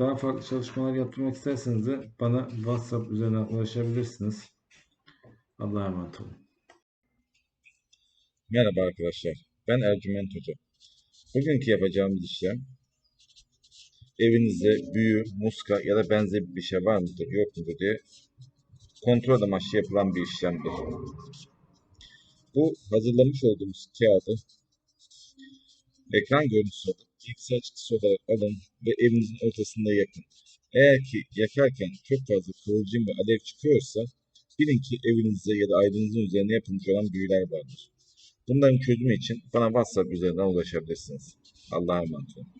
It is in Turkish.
Daha farklı çalışmalar yaptırmak isterseniz de bana WhatsApp üzerinden ulaşabilirsiniz. Allah'a emanet olun. Merhaba arkadaşlar, ben Ercüment Hoca. Bugünkü yapacağımız işlem, evinizde büyü, muska ya da benzeri bir şey var mıdır, yok mudur diye kontrol amaçlı yapılan bir işlemdir. Bu hazırlamış olduğumuz kağıdı ekran görüntüsü alıp bilgisayar çıktısı olarak alın ve evinizin ortasında yakın. Eğer ki yakarken çok fazla kıvılcım ve alev çıkıyorsa bilin ki evinizde ya da ailenizin üzerine yapılmış olan büyüler vardır. Bunların çözümü için bana WhatsApp üzerinden ulaşabilirsiniz. Allah'a emanet olun.